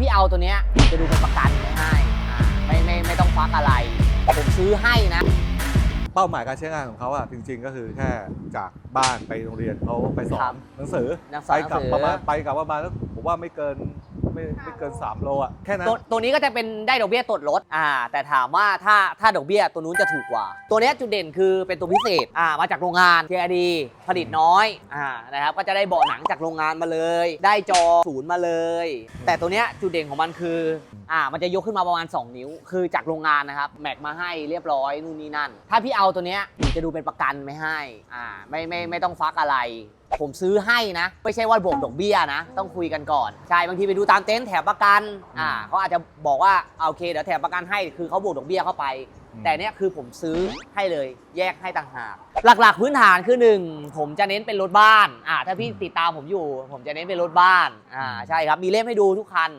พี่เอาตัวเนี้ยผมจะดูเป็นประกันไม่ให้อ่าไม่ไม่ไม่ต้องควักอะไร ผมซื้อให้นะ เป้าหมายการใช้งานของเขาอะจริง ๆ ก็คือแค่จากบ้านไปโรงเรียนเขาไปสอครันบหนังสือหนังสืไปอกลับหนังสือ ประมาณไปกลับประมาณสักผมว่าไม่เกิน ไม่ไม่เกิน 3 โลอะแค่นั้นตัวตัวนี้ก็จะเป็นได้ดอกเบี้ยตดลดอ่า แต่ถามว่าถ้าถ้าดอกเบี้ยตัวนู้นจะถูกกว่า ตัวเนี้ยจุดเด่นคือเป็นตัวพิเศษอ่ามาจากโรงงาน TID ผลิตน้อยอ่านะครับก็จะได้เบาะหนังจากโรงงานมาเลย ได้จอศูนย์มาเลย แต่ตัวเนี้ยจุดเด่นของมันคืออ่ามันจะยกขึ้นมาประมาณ 2 นิ้ว คือจากโรงงานนะครับแม็กมาให้เรียบร้อยนู่นนี่นั่น ถ้าพี่เอาตัวเนี้ยผมจะดูเป็นประกันไม่ให้อ่าไม่ไม่ไม่ต้องฟักอะไร ผมซื้อให้นะ ไม่ใช่ว่าบวกดอกเบี้ยนะ ต้องคุยกันก่อน ใช่ บางทีไปดูตามเต็นท์แถมประกัน อ่าเขาอาจจะบอกว่าอ่าโอเคเดี๋ยวแถมประกันให้ คือเขาบวกดอกเบี้ยเข้าไป แต่เนี้ยคือผมซื้อให้เลย แยกให้ต่างหาก หลักๆ พื้นฐานคือ1ผมจะเน้นเป็นรถบ้าน อ่า ถ้าพี่ติดตามผมอยู่ ผมจะเน้นเป็นรถบ้าน อ่า ใช่ครับ มีเล่มให้ดูทุกคัน